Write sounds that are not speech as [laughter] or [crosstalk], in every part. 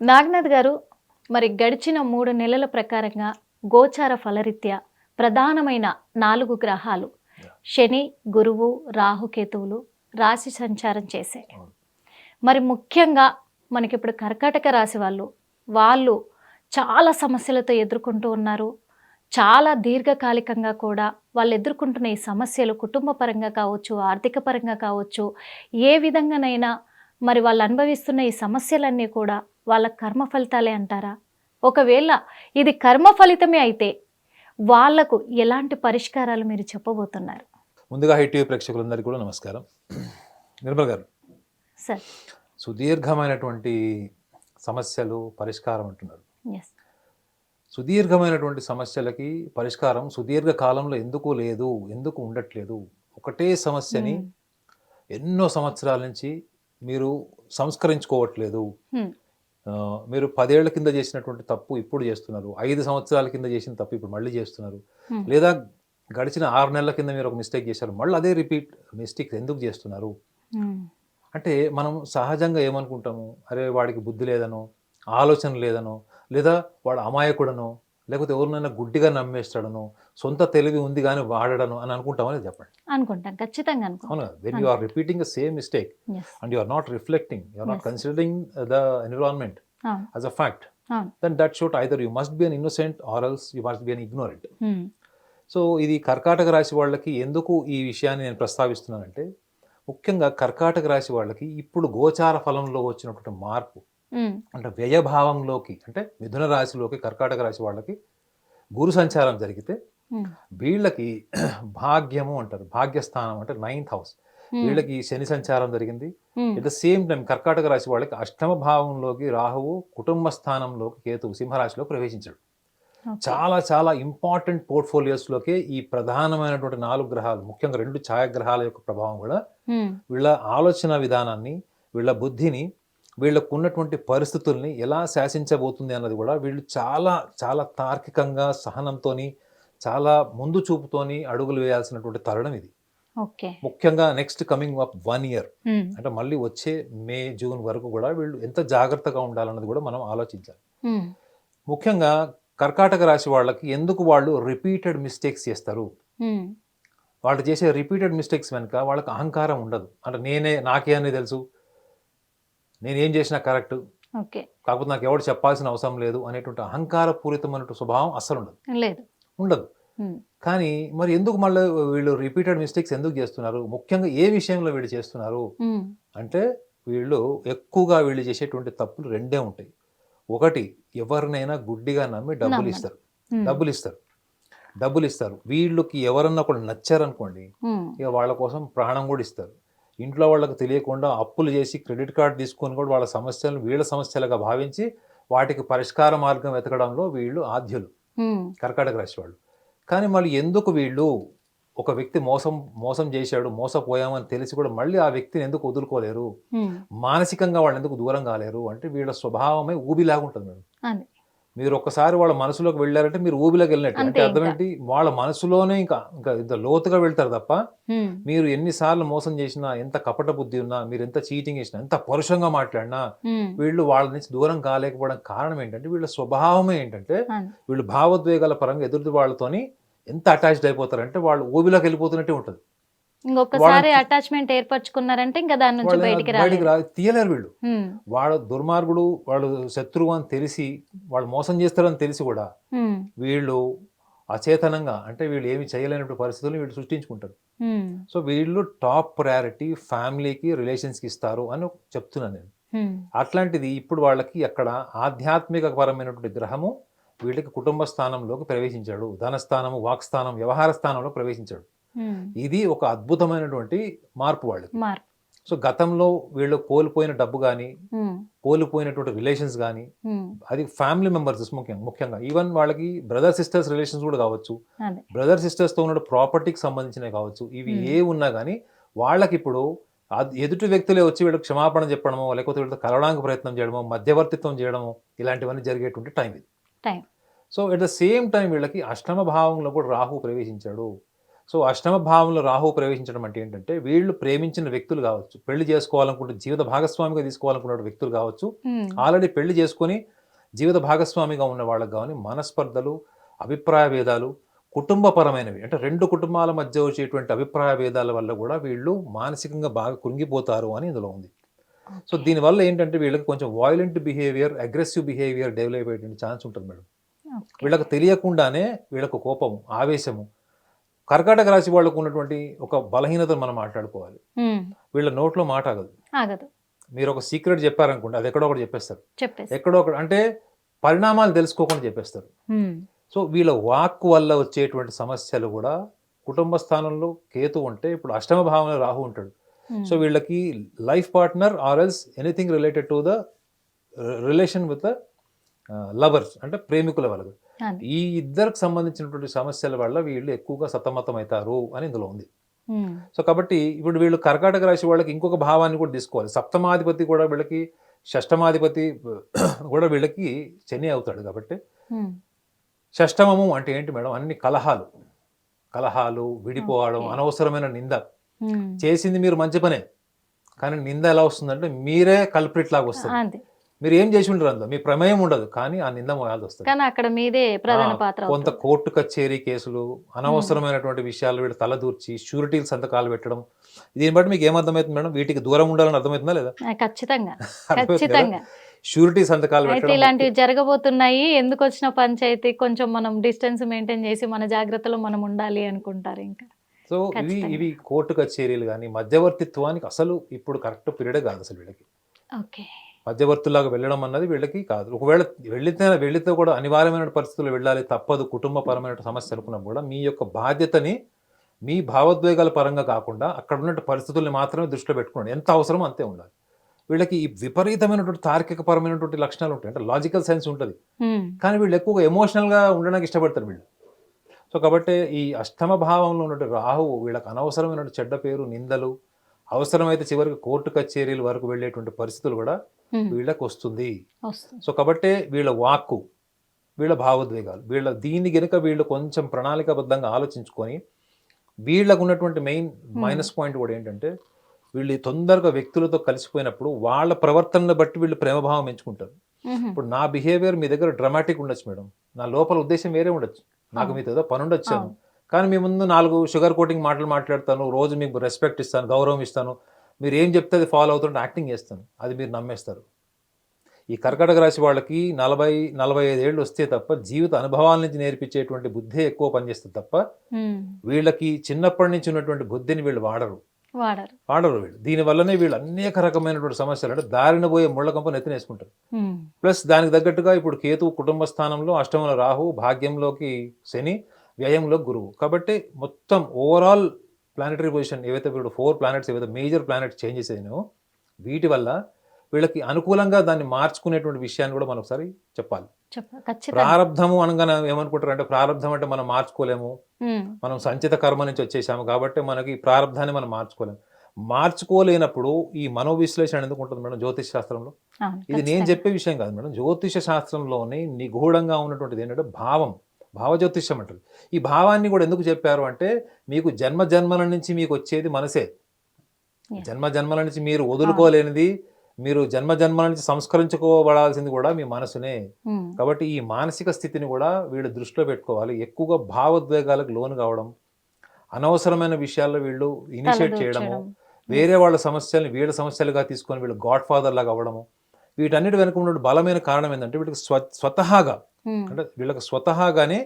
నాగనాథ్ గారు మరి గడిచిన మూడు నెలల ప్రకారంగా గోచార ఫలరీత్యా ప్రధానమైన నాలుగు గ్రహాలు శని గురువు రాహుకేతువులు రాశి సంచారం చేశాయి. అవును. మరి ముఖ్యంగా మనకి ఇప్పుడు కర్కాటక రాశి వాళ్ళు వాళ్ళు చాలా సమస్యలతో ఎదుర్కొంటూ ఉన్నారు. చాలా దీర్ఘకాలికంగా కూడా వాళ్ళు ఎదుర్కొంటున్న ఈ సమస్యలు కుటుంబ పరంగా కావచ్చు ఆర్థిక పరంగా కావచ్చు ఏ విధంగానైనా మరి వాళ్ళు అనుభవిస్తున్న ఈ సమస్యలన్నీ కూడా వాళ్ళ కర్మ ఫలితాలే అంటారా? ఒకవేళ ఇది కర్మ ఫలితమే అయితే వాళ్ళకు ఎలాంటి పరిష్కారాలు మీరు చెప్పబోతున్నారు? ముందుగా హై టీవీ ప్రేక్షకులందరికీ కూడా నమస్కారం. నిర్మల్ గారు సార్. సుదీర్ఘమైనటువంటి సమస్యలు పరిష్కారం అంటున్నారు. సుదీర్ఘమైనటువంటి సమస్యలకి పరిష్కారం సుదీర్ఘ కాలంలో ఎందుకు లేదు ఎందుకు ఉండట్లేదు? ఒకటే సమస్యని ఎన్నో సంవత్సరాల నుంచి మీరు సంస్కరించుకోవట్లేదు. ఆ, మీరు పదేళ్ళ కింద చేసినటువంటి తప్పు ఇప్పుడు చేస్తున్నారు. ఐదు సంవత్సరాల కింద చేసిన తప్పు ఇప్పుడు మళ్ళీ చేస్తున్నారు. లేదా గడిచిన ఆరు నెలల కింద మీరు ఒక మిస్టేక్ చేశారు మళ్ళీ అదే రిపీట్ మిస్టేక్ ఎందుకు చేస్తున్నారు? అంటే మనం సహజంగా ఏమనుకుంటాము? అరే వాడికి బుద్ధి లేదనో ఆలోచన లేదనో లేదా వాడు అమాయకుడనో లేకపోతే ఎవరినైనా గుడ్డిగా నమ్మేస్తాడనో సొంత తెలివి ఉంది కానీ వాడడను అని అనుకుంటామని చెప్పండి? అనుకుంటాం ఖచ్చితంగా అనుకుంటాం. అవును? When you are repeating the same mistake not Yes. considering uh, the environment అవును. as a fact, అవును. then that should either you must be an innocent or else you must be an ignorant. Um, so ఇది కర్కాటక రాశి వాళ్ళకి ఎందుకు ఈ విషయాన్ని నేను ప్రస్తావిస్తున్నానంటే ముఖ్యంగా కర్కాటక రాశి వాళ్ళకి ఇప్పుడు గోచార ఫలంలో వచ్చినటువంటి మార్పు అంటే వ్యయభావంలోకి అంటే మిథున రాశిలోకి కర్కాటక రాశి వాళ్ళకి గురు సంచారం జరిగితే వీళ్ళకి [clears throat] భాగ్యము అంటారు. భాగ్యస్థానం అంటే నైన్త్ హౌస్. వీళ్ళకి శని సంచారం జరిగింది. ఎట్ ద సేమ్ టైం కర్కాటక రాశి వాళ్ళకి అష్టమ భావంలోకి రాహువు కుటుంబ స్థానంలోకి కేతువు సింహరాశిలో ప్రవేశించాడు. చాలా చాలా ఇంపార్టెంట్ పోర్ట్ఫోలియోస్లోకే ఈ ప్రధానమైనటువంటి నాలుగు గ్రహాలు ముఖ్యంగా రెండు ఛాయాగ్రహాల యొక్క ప్రభావం కూడా వీళ్ళ ఆలోచన విధానాన్ని వీళ్ళ బుద్ధిని వీళ్ళకు ఉన్నటువంటి పరిస్థితుల్ని ఎలా శాసించబోతుంది అన్నది కూడా వీళ్ళు చాలా చాలా తార్కికంగా సహనంతోని చాలా ముందు చూపుతోని అడుగులు వేయాల్సినటువంటి తరుణం ఇది. ముఖ్యంగా next coming up one year. అంటే మళ్ళీ వచ్చే మే జూన్ వరకు కూడా వీళ్ళు ఎంత జాగ్రత్తగా ఉండాలన్నది కూడా మనం ఆలోచించాలి. ముఖ్యంగా కర్కాటక రాశి వాళ్ళకి ఎందుకు వాళ్ళు రిపీటెడ్ మిస్టేక్స్ చేస్తారు? వాళ్ళు చేసే రిపీటెడ్ మిస్టేక్స్ వెనుక వాళ్ళకి అహంకారం ఉండదు. అంటే నేనే నాకే అని తెలుసు. నేనేం చేసినా కరెక్ట్. కాకపోతే నాకు ఎవరు చెప్పాల్సిన అవసరం లేదు అనేటువంటి అహంకారపూరితమైన స్వభావం అస్సలు ఉండదు. లేదు. ఉండదు. కానీ మరి ఎందుకు మళ్ళీ వీళ్ళు రిపీటెడ్ మిస్టేక్స్ ఎందుకు చేస్తున్నారు? ముఖ్యంగా ఏ విషయంలో వీళ్ళు చేస్తున్నారు? అంటే వీళ్ళు ఎక్కువగా వీళ్ళు చేసేటువంటి తప్పులు రెండే ఉంటాయి. ఒకటి ఎవరినైనా గుడ్డిగా నమ్మి డబ్బులు. ఇస్తారు. డబ్బులు ఇస్తారు. డబ్బులు ఇస్తారు. వీళ్ళకి ఎవరన్నా ఒకళ్ళు నచ్చారనుకోండి ఇక వాళ్ళ కోసం ప్రాణం కూడా ఇస్తారు. ఇంట్లో వాళ్ళకి తెలియకుండా అప్పులు చేసి క్రెడిట్ కార్డు తీసుకొని కూడా వాళ్ళ సమస్యలను వీళ్ళ సమస్యలుగా భావించి వాటికి పరిష్కార మార్గం వెతకడంలో వీళ్ళు ఆద్యులు కర్కాటక రాశి వాళ్ళు. కానీ మళ్ళీ ఎందుకు వీళ్ళు ఒక వ్యక్తి మోసం మోసం చేశాడు మోసపోయామని తెలిసి కూడా మళ్ళీ ఆ వ్యక్తిని ఎందుకు వదులుకోలేరు? మానసికంగా వాళ్ళు ఎందుకు దూరం కాలేరు? అంటే వీళ్ళ స్వభావమే ఊబిలాగా ఉంటుంది మేడం మీరు ఒక్కసారి వాళ్ళ మనసులోకి వెళ్ళారంటే మీరు ఊబిలోకి వెళ్ళినట్టు అంటే అర్థం. ఏంటి వాళ్ళ మనసులోనే ఇంకా ఇంకా ఇంత లోతుగా వెళ్తారు తప్ప మీరు ఎన్నిసార్లు మోసం చేసినా ఎంత కపట బుద్ధి ఉన్నా మీరు ఎంత చీటింగ్ చేసినా ఎంత పరుషంగా మాట్లాడినా వీళ్ళు వాళ్ళ నుంచి దూరం కాలేకపోవడం కారణం ఏంటంటే వీళ్ళ స్వభావమే ఏంటంటే. వీళ్ళు భావోద్వేగాల పరంగా ఎదుటి వాళ్ళతోని ఎంత అటాచ్డ్ అయిపోతారంటే వాళ్ళు ఊబిలోకి వెళ్ళిపోతున్నట్టే ఉంటుంది ఇంకొకసారి అటాచ్మెంట్ ఏర్పరచుకున్నారంటే ఇంకా దాని నుంచి వాళ్ళు బయటికి బయటికి రా తీయలేరు వీళ్ళు. వాళ్ళ దుర్మార్గుడు వాళ్ళు శత్రువు అని తెలిసి వాళ్ళు మోసం చేస్తారని తెలిసి కూడా వీళ్ళు అచేతనంగా అంటే వీళ్ళు ఏమి చేయలేనటువంటి పరిస్థితులు వీళ్ళు సృష్టించుకుంటారు. సో వీళ్ళు టాప్ ప్రయారిటీ ఫ్యామిలీకి రిలేషన్స్కి ఇస్తారు అని చెప్తున్నాను నేను. అట్లాంటిది ఇప్పుడు వాళ్ళకి అక్కడ ఆధ్యాత్మిక పరమైనటువంటి గ్రహము వీళ్ళకి కుటుంబ స్థానంలోకి ప్రవేశించాడు. ధనస్థానము వాక్స్థానం వ్యవహార స్థానంలో ప్రవేశించాడు. ఇది ఒక అద్భుతమైనటువంటి మార్పు వాళ్ళకి సో గతంలో వీళ్ళు కోల్పోయిన డబ్బు కానీ కోల్పోయినటువంటి రిలేషన్స్ కానీ అది ఫ్యామిలీ మెంబర్స్ ముఖ్యంగా ముఖ్యంగా. ఈవెన్ వాళ్ళకి బ్రదర్ సిస్టర్స్ రిలేషన్స్ కూడా కావచ్చు. బ్రదర్ సిస్టర్స్తో ఉన్న ప్రాపర్టీకి సంబంధించినవి కావచ్చు. ఇవి. ఏ ఉన్నా కానీ వాళ్ళకి ఇప్పుడు ఎదుటి వ్యక్తులే వచ్చి వీళ్ళకి క్షమాపణ చెప్పడమో లేకపోతే వీళ్ళతో కలవడానికి ప్రయత్నం చేయడమో మధ్యవర్తిత్వం చేయడమో ఇలాంటివన్నీ జరిగేటువంటి టైం ఇది. So at the same time వీళ్ళకి అష్టమ భావంలో కూడా రాహు ప్రవేశించాడు. సో అష్టమ భావంలో రాహు ప్రవేశించడం అంటే ఏంటంటే వీళ్ళు ప్రేమించిన వ్యక్తులు కావచ్చు పెళ్ళి చేసుకోవాలనుకుంటే జీవిత భాగస్వామిగా తీసుకోవాలనుకున్న వ్యక్తులు కావచ్చు ఆల్రెడీ పెళ్ళి చేసుకొని జీవిత భాగస్వామిగా ఉన్న వాళ్ళకి కానీ మనస్పర్ధలు అభిప్రాయ భేదాలు కుటుంబపరమైనవి అంటే రెండు కుటుంబాల మధ్య వచ్చేటువంటి అభిప్రాయ భేదాల వల్ల కూడా వీళ్ళు మానసికంగా బాగా కృంగిపోతారు అని ఇందులో ఉంది. సో దీనివల్ల ఏంటంటే వీళ్ళకి కొంచెం violent behaviour aggressive behaviour develop అయ్యేటువంటి ఛాన్స్ ఉంటుంది మేడం. వీళ్ళకి తెలియకుండానే వీళ్ళకు కోపము ఆవేశము కర్కాటక రాశి వాళ్ళకు ఉన్నటువంటి ఒక బలహీనతను మనం మాట్లాడుకోవాలి. వీళ్ళ నోట్లో మాట ఆగదు. ఆగదు. మీరు ఒక సీక్రెట్ చెప్పారనుకోండి అది ఎక్కడో ఒకటి చెప్పేస్తారు. చెప్పేసి. ఎక్కడో ఒకటి అంటే పరిణామాలు తెలుసుకోకుండా చెప్పేస్తారు. సో వీళ్ళ వాక్ వల్ల వచ్చేటువంటి సమస్యలు కూడా కుటుంబ స్థానంలో కేతు ఉంటే ఇప్పుడు అష్టమ భావంలో రాహు ఉంటాడు. సో వీళ్ళకి life partner or else anything related to the relation with lovers అంటే ప్రేమికుల అది. ఈ ఇద్దరికి సంబంధించినటువంటి సమస్యల వల్ల వీళ్ళు ఎక్కువగా సతమతం అవుతారు అని ఇందులో ఉంది. సో కాబట్టి ఇప్పుడు వీళ్ళు కర్కాటక రాశి వాళ్ళకి ఇంకొక భావాన్ని కూడా తీసుకోవాలి. సప్తమాధిపతి కూడా వీళ్ళకి షష్టమాధిపతి [clears throat] కూడా వీళ్ళకి శని అవుతాడు కాబట్టి షష్టమము అంటే ఏంటి మేడం? అన్ని కలహాలు. కలహాలు విడిపోవడం. అనవసరమైన నింద. చేసింది మీరు మంచి పనే. కానీ నింద ఎలా వస్తుందంటే మీరే కల్ప్రిట్ లాగా వస్తుంది మీరు ఏం చేసి ఉండరు అందులో? మీ ప్రమేయం ఉండదు కానీ ఆ నింద మోయాల్సి వస్తుంది. కానీ అక్కడ మీదే ప్రధాన పాత్ర కొంత. కోర్టు కచేరీ కేసులు అనవసరమైనటువంటి విషయాలు వీళ్ళు తలదూర్చి షూరిటీలు సంతకాలు పెట్టడం దీన్ని బట్టి మీకు ఏమర్థమవుతుంది మేడం? వీటికి దూరం ఉండాలని అర్థమవుతుందా లేదా? ఖచ్చితంగా? [laughs] ఖచ్చితంగా. షూరిటీ సంతకాలు అయితే పెట్టడం ఇలాంటివి జరగబోతున్నాయి. ఎందుకు వచ్చిన పంచాయతీ కొంచెం మనం డిస్టెన్స్ మెయింటైన్ చేసి మన జాగ్రత్తలో మనం ఉండాలి అనుకుంటారు ఇంకా. సో ఇవి. ఇవి కోర్టు కచేరీలు కానీ మధ్యవర్తిత్వానికి అసలు ఇప్పుడు కరెక్ట్ పీరియడే కాదు అసలు వీళ్ళకి. ఓకే. మధ్యవర్తులాగా వెళ్ళడం అన్నది వీళ్ళకి కాదు. ఒకవేళ వెళితే వెళితే కూడా అనివార్యమైన పరిస్థితులు వెళ్ళాలి తప్పదు. కుటుంబపరమైన సమస్య అనుకున్నా కూడా మీ యొక్క బాధ్యతని మీ భావోద్వేగాల పరంగా కాకుండా అక్కడ ఉన్న పరిస్థితుల్ని మాత్రమే దృష్టిలో పెట్టుకోండి. ఎంత అవసరమో అంతే ఉండాలి. వీళ్ళకి ఈ విపరీతమైనటువంటి తార్కిక పరమైనటువంటి లక్షణాలు ఉంటాయి. అంటే లాజికల్ సైన్స్ ఉంటుంది. కానీ వీళ్ళు ఎక్కువగా ఎమోషనల్గా ఉండడానికి ఇష్టపడతారు వీళ్ళు. సో కాబట్టి ఈ అష్టమ భావంలో ఉన్నటువంటి రాహువు వీళ్ళకి అనవసరమైన చెడ్డ పేరు నిందలు అవసరమైతే చివరికి కోర్టు కచేరీల వరకు వెళ్ళేటువంటి పరిస్థితులు కూడా వీళ్ళకి వస్తుంది. సో కాబట్టి వీళ్ళ వాక్కు వీళ్ళ భావోద్వేగాలు వీళ్ళ దీన్ని గనుక వీళ్ళు కొంచెం ప్రణాళికాబద్ధంగా ఆలోచించుకొని వీళ్ళకు ఉన్నటువంటి మెయిన్ మైనస్ పాయింట్ కూడా ఏంటంటే వీళ్ళు తొందరగా వ్యక్తులతో కలిసిపోయినప్పుడు వాళ్ళ ప్రవర్తనను బట్టి వీళ్ళు ప్రేమభావం ఎంచుకుంటారు. ఇప్పుడు నా బిహేవియర్ మీ దగ్గర డ్రమాటిక్ ఉండొచ్చు మేడం. నా లోపల ఉద్దేశం వేరే ఉండొచ్చు. నాకు. మీతో ఏదో పని ఉండొచ్చాను. కానీ మీ ముందు నాలుగు షుగర్ కోటింగ్ మాటలు మాట్లాడతాను రోజు మీకు రెస్పెక్ట్ ఇస్తాను గౌరవం ఇస్తాను. మీరు ఏం చెప్తే అది ఫాలో అవుతుంటే యాక్టింగ్ చేస్తాను. అది మీరు నమ్మేస్తారు. ఈ కర్కటక రాశి వాళ్ళకి నలభై నలభై ఐదు ఏళ్ళు వస్తే తప్ప జీవిత అనుభవాల నుంచి నేర్పించేటువంటి బుద్ధి ఎక్కువ పనిచేస్తుంది తప్ప వీళ్ళకి చిన్నప్పటి నుంచి ఉన్నటువంటి బుద్ధిని వీళ్ళు వాడరు. వాడరు. వాడరు వీళ్ళు. దీనివల్లనే వీళ్ళు అనేక రకమైనటువంటి సమస్యలు అంటే దారిన పోయే ముళ్ళ కంప నెత్తినేసుకుంటారు. ఉమ్, ప్లస్ దానికి తగ్గట్టుగా ఇప్పుడు కేతు కుటుంబ స్థానంలో అష్టమంలో రాహు భాగ్యంలోకి శని వ్యయంలో గురువు. కాబట్టి మొత్తం ఓవరాల్ ప్లానెటరీ పొజిషన్ ఏవైతే ఇప్పుడు ఫోర్ ప్లానెట్స్ ఏవైతే మేజర్ ప్లానెట్స్ చేంజెస్ అయినాయో వీటి వల్ల వీళ్ళకి అనుకూలంగా దాన్ని మార్చుకునేటువంటి విషయాన్ని కూడా మనం ఒకసారి చెప్పాలి. ప్రారంధము అనగానే ఏమనుకుంటారు అంటే ప్రారంధం అంటే మనం మార్చుకోలేము. మనం సంచిత కర్మ నుంచి వచ్చేసాము కాబట్టి మనకి ఈ ప్రారంధాన్ని మనం మార్చుకోలేము. మార్చుకోలేనప్పుడు ఈ మనోవిశ్లేషణ ఎందుకు ఉంటుంది మేడం జ్యోతిష్ శాస్త్రంలో? ఇది నేను. చెప్పే విషయం కాదు మేడం. జ్యోతిష శాస్త్రంలోని నిగూఢంగా ఉన్నటువంటిది ఏంటంటే భావం. భావజ్యోతిష్యం అంటారు. ఈ భావాన్ని కూడా ఎందుకు చెప్పారు అంటే మీకు జన్మ జన్మల నుంచి మీకు వచ్చేది మనసే. జన్మ జన్మల నుంచి మీరు వదులుకోలేనిది మీరు జన్మ జన్మల నుంచి సంస్కరించుకోబడాల్సింది కూడా మీ మనసునే. ఉమ్, కాబట్టి ఈ మానసిక స్థితిని కూడా వీళ్ళు దృష్టిలో పెట్టుకోవాలి. ఎక్కువగా భావోద్వేగాలకు లోను కావడం అనవసరమైన విషయాల్లో వీళ్ళు ఇనిషియేట్ చేయడము తలదూర్చడం. వేరే వాళ్ళ సమస్యల్ని వీళ్ళ సమస్యలుగా తీసుకొని వీళ్ళు గాడ్ ఫాదర్ లాగా అవ్వడము వీటన్నిటి వెనుక ఉన్న బలమైన కారణం ఏంటంటే వీళ్ళకి స్వ స్వతహాగా అంటే వీళ్ళకి స్వతహాగానే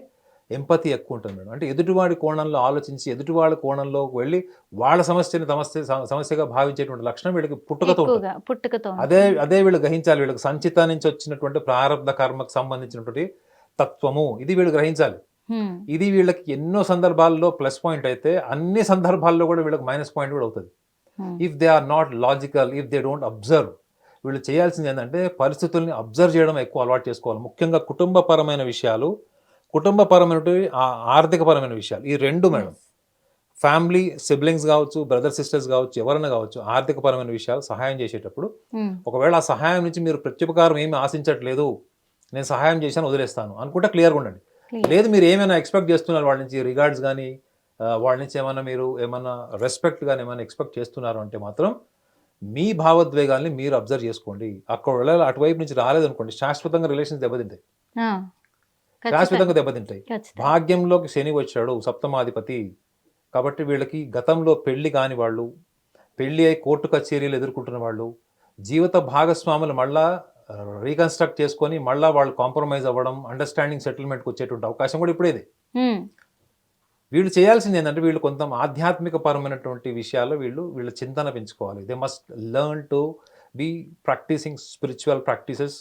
ఎంపతి ఎక్కువ ఉంటుంది మేడం. అంటే ఎదుటివాడి కోణంలో ఆలోచించి ఎదుటివాడి కోణంలోకి వెళ్ళి వాళ్ళ సమస్యని సమస్య సమస్యగా భావించేటువంటి లక్షణం వీళ్ళకి పుట్టుకతో పుట్టుకతో అదే అదే వీళ్ళు గ్రహించాలి. వీళ్ళకి సంచిత నుంచి వచ్చినటువంటి ప్రారంభ కర్మకు సంబంధించినటువంటి తత్వము ఇది వీళ్ళు గ్రహించాలి. ఇది వీళ్ళకి ఎన్నో సందర్భాల్లో ప్లస్ పాయింట్ అయితే అన్ని సందర్భాల్లో కూడా వీళ్ళకి మైనస్ పాయింట్ కూడా అవుతుంది. If they are not logical if they don't observe వీళ్ళు చేయాల్సింది ఏంటంటే పరిస్థితుల్ని అబ్జర్వ్ చేయడం ఎక్కువ అలవాటు చేసుకోవాలి. ముఖ్యంగా కుటుంబపరమైన విషయాలు కుటుంబపరమైనటువంటి ఆర్థికపరమైన విషయాలు. ఈ రెండు మేడం. ఫ్యామిలీ సిబ్లింగ్స్ కావచ్చు బ్రదర్ సిస్టర్స్ కావచ్చు ఎవరైనా కావచ్చు ఆర్థికపరమైన విషయాలు సహాయం చేసేటప్పుడు ఉమ్, ఒకవేళ ఆ సహాయం నుంచి మీరు ప్రత్యుపకారం ఏమీ ఆశించట్లేదు నేను సహాయం చేశాను వదిలేస్తాను అనుకుంటే క్లియర్గా ఉండండి. లేదు మీరు ఏమైనా ఎక్స్పెక్ట్ చేస్తున్నారు వాళ్ళ నుంచి రిగార్డ్స్ కానీ వాళ్ళ నుంచి ఏమైనా మీరు ఏమైనా రెస్పెక్ట్ కానీ ఏమైనా ఎక్స్పెక్ట్ చేస్తున్నారు అంటే మాత్రం మీ భావోద్వేగాల్ని మీరు అబ్జర్వ్ చేసుకోండి. అక్కడ వెళ్ళాలి అటువైపు నుంచి రాలేదనుకోండి శాశ్వతంగా రిలేషన్స్ దెబ్బతింటాయి. శాశ్వతంగా దెబ్బతింటాయి. భాగ్యంలోకి శని వచ్చాడు సప్తమాధిపతి కాబట్టి వీళ్ళకి గతంలో పెళ్ళి కాని వాళ్ళు పెళ్ళి అయి కోర్టు కచేరీలు ఎదుర్కొంటున్న వాళ్ళు జీవిత భాగస్వాములు మళ్ళా రీకన్స్ట్రక్ట్ చేసుకొని మళ్ళా వాళ్ళు కాంప్రమైజ్ అవ్వడం అండర్స్టాండింగ్ సెటిల్మెంట్కి వచ్చేటువంటి అవకాశం కూడా ఇప్పుడేది వీళ్ళు చేయాల్సింది ఏంటంటే వీళ్ళు కొంత ఆధ్యాత్మిక పరమైనటువంటి విషయాల్లో వీళ్ళు వీళ్ళ చింతన పెంచుకోవాలి. They must learn to be practising spiritual practices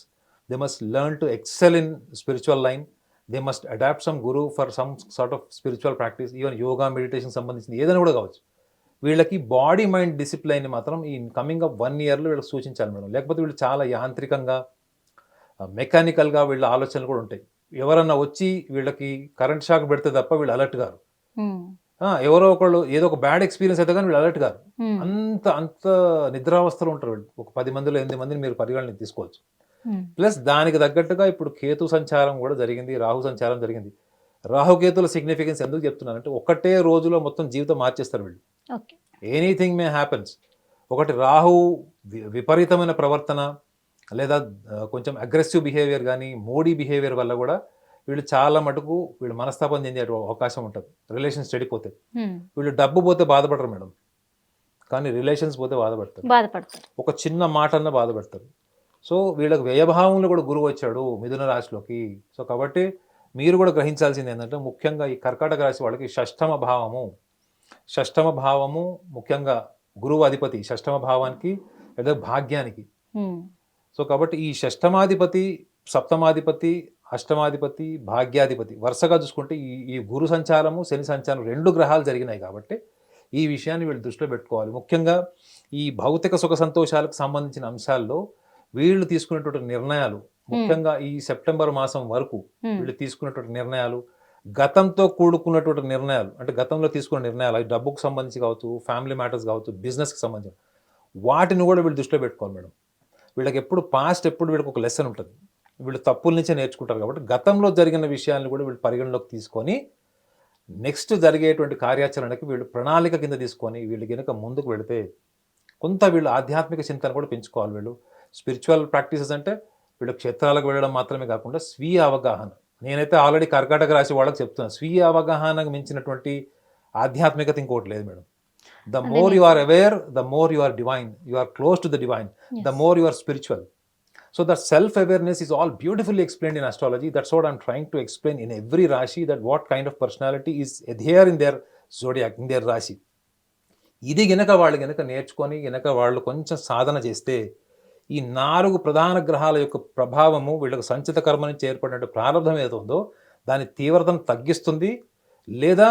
they must learn to excel in spiritual line they must adopt some guru for some sort of spiritual practice even yoga meditation సంబంధించింది ఏదైనా కూడా కావచ్చు. వీళ్ళకి బాడీ మైండ్ డిసిప్లైన్ మాత్రం ఈ coming up one ఇయర్లో వీళ్ళకి సూచించాలి మేడం. లేకపోతే వీళ్ళు చాలా యాంత్రికంగా మెకానికల్గా వీళ్ళ ఆలోచనలు కూడా ఉంటాయి. ఎవరన్నా వచ్చి వీళ్ళకి కరెంట్ షాక్ పెడితే తప్ప వీళ్ళు అలర్ట్ గారు. ఎవరో ఒకళ్ళు ఏదో ఒక బ్యాడ్ ఎక్స్పీరియన్స్ అయితే కానీ వీళ్ళు అలర్ట్ గారు ఉమ్, అంత అంత నిద్రావస్థలో ఉంటారు వీళ్ళు. ఒక పది మందిలో ఎనిమిది మందిని మీరు పరిగణన తీసుకోవచ్చు. ప్లస్ దానికి తగ్గట్టుగా ఇప్పుడు కేతు సంచారం కూడా జరిగింది రాహు సంచారం జరిగింది. రాహుకేతుల సిగ్నిఫికెన్స్ ఎందుకు చెప్తున్నానంటే ఒకటే రోజులో మొత్తం జీవితం మార్చేస్తారు వీళ్ళు. ఎనీథింగ్ మే హ్యాపెన్స్ ఒకటి రాహు విపరీతమైన ప్రవర్తన లేదా కొంచెం అగ్రెసివ్ బిహేవియర్ కానీ మోడీ బిహేవియర్ వల్ల కూడా వీళ్ళు చాలా మటుకు వీళ్ళు మనస్తాపం చెందే అవకాశం ఉంటుంది. రిలేషన్స్ చెడిపోతాయి ఉమ్, వీళ్ళు డబ్బు పోతే బాధపడరు మేడం. కానీ రిలేషన్స్ పోతే బాధపడతారు. బాధపడతారు. ఒక చిన్న మాట అన్న బాధపడతారు. సో వీళ్ళకి వ్యయభావంలో కూడా గురువు వచ్చాడు మిథున రాశిలోకి. సో కాబట్టి మీరు కూడా గ్రహించాల్సింది ఏంటంటే ముఖ్యంగా ఈ కర్కాటక రాశి వాళ్ళకి షష్టమ భావము. షష్టమ భావము ముఖ్యంగా గురువు అధిపతి షష్టమ భావానికి లేదా భాగ్యానికి. సో కాబట్టి ఈ షష్టమాధిపతి సప్తమాధిపతి అష్టమాధిపతి భాగ్యాధిపతి. వరుసగా చూసుకుంటే ఈ ఈ గురు సంచారము శని సంచారం రెండు గ్రహాలు జరిగినాయి కాబట్టి ఈ విషయాన్ని వీళ్ళు దృష్టిలో పెట్టుకోవాలి. ముఖ్యంగా ఈ భౌతిక సుఖ సంతోషాలకు సంబంధించిన అంశాల్లో వీళ్ళు తీసుకునేటువంటి నిర్ణయాలు ముఖ్యంగా ఈ సెప్టెంబర్ మాసం వరకు వీళ్ళు తీసుకున్నటువంటి నిర్ణయాలు గతంతో కూడుకున్నటువంటి నిర్ణయాలు అంటే గతంలో తీసుకున్న నిర్ణయాలు అవి డబ్బుకు సంబంధించి కావచ్చు ఫ్యామిలీ మ్యాటర్స్ కావచ్చు బిజినెస్కి సంబంధించి వాటిని కూడా వీళ్ళు దృష్టిలో పెట్టుకోవాలి మేడం. వీళ్ళకి ఎప్పుడు పాస్ట్ ఎప్పుడు వీళ్ళకి ఒక లెసన్ ఉంటుంది. వీళ్ళు తప్పుల నుంచే నేర్చుకుంటారు కాబట్టి గతంలో జరిగిన విషయాలను కూడా వీళ్ళు పరిగణలోకి తీసుకొని నెక్స్ట్ జరిగేటువంటి కార్యాచరణకి వీళ్ళు ప్రణాళిక కింద తీసుకొని వీళ్ళు కనుక ముందుకు వెళితే కొంత వీళ్ళు ఆధ్యాత్మిక చింతన కూడా పెంచుకోవాలి వీళ్ళు. స్పిరిచువల్ ప్రాక్టీసెస్ అంటే వీళ్ళు క్షేత్రాలకు వెళ్ళడం మాత్రమే కాకుండా స్వీయ అవగాహన. నేనైతే ఆల్రెడీ కర్కాటక రాశి వాళ్ళకి చెప్తున్నాను స్వీయ అవగాహనకు మించినటువంటి ఆధ్యాత్మికత ఇంకోటి లేదు madam. The more you are aware the more you are divine you are close to the divine the. More you are spiritual so that self awareness is all beautifully explain in astrology that's what I'm trying to explain in every rashi that what kind of personality is either in their zodiac in their rashi ఇది గనక వాళ్ళు గనక నేర్చుకొని గనక వాళ్ళు కొంచెం సాధన చేస్తే ఈ నాలుగు ప్రధాన గ్రహాల యొక్క ప్రభావము వీళ్ళకు సంచిత కర్మ నుంచి ఏర్పడినట్టు ప్రారంభం ఏదో ఉందో దాని తీవ్రతను తగ్గిస్తుంది. లేదా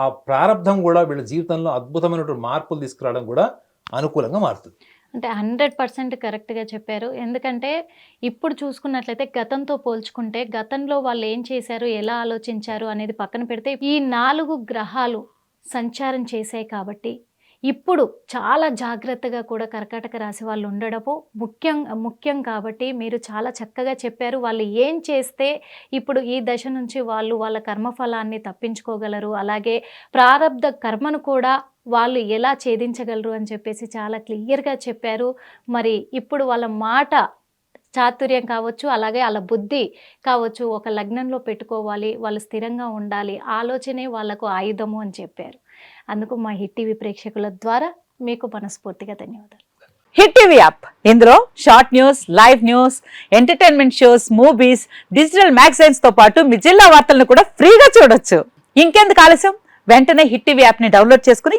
ఆ ప్రారంధం కూడా వీళ్ళ జీవితంలో అద్భుతమైనటువంటి మార్పులు తీసుకురావడం కూడా అనుకూలంగా మారుతుంది. అంటే హండ్రెడ్ పర్సెంట్ కరెక్ట్గా చెప్పారు. ఎందుకంటే ఇప్పుడు చూసుకున్నట్లయితే గతంతో పోల్చుకుంటే గతంలో వాళ్ళు ఏం చేశారు ఎలా ఆలోచించారు అనేది పక్కన పెడితే ఈ నాలుగు గ్రహాలు సంచారం చేశాయి కాబట్టి ఇప్పుడు చాలా జాగ్రత్తగా కూడా కర్కాటక రాశి వాళ్ళు ఉండడము ముఖ్యం ముఖ్యం కాబట్టి మీరు చాలా చక్కగా చెప్పారు. వాళ్ళు ఏం చేస్తే ఇప్పుడు ఈ దశ నుంచి వాళ్ళు వాళ్ళ కర్మఫలాన్ని తప్పించుకోగలరు. అలాగే ప్రారంధ కర్మను కూడా వాళ్ళు ఎలా ఛేదించగలరు అని చెప్పేసి చాలా క్లియర్గా చెప్పారు. మరి ఇప్పుడు వాళ్ళ మాట చాతుర్యం కావచ్చు అలాగే వాళ్ళ బుద్ధి కావచ్చు ఒక లగ్నంలో పెట్టుకోవాలి వాళ్ళు స్థిరంగా ఉండాలి ఆలోచనే వాళ్ళకు ఆయుధము అని చెప్పారు. అందుకు మా హిట్ టీవీ ప్రేక్షకుల ద్వారా మీకు మనస్ఫూర్తిగా ధన్యవాదాలు. హిట్ టీవీ యాప్ ఇందులో short news live news entertainment shows movies digital మ్యాగజైన్స్తో పాటు మీ జిల్లా వార్తలను కూడా ఫ్రీగా చూడొచ్చు. ఇంకెందుకు ఆలస్యం? వెంటనే హిట్ టీవీ యాప్ని డౌన్లోడ్ చేసుకుని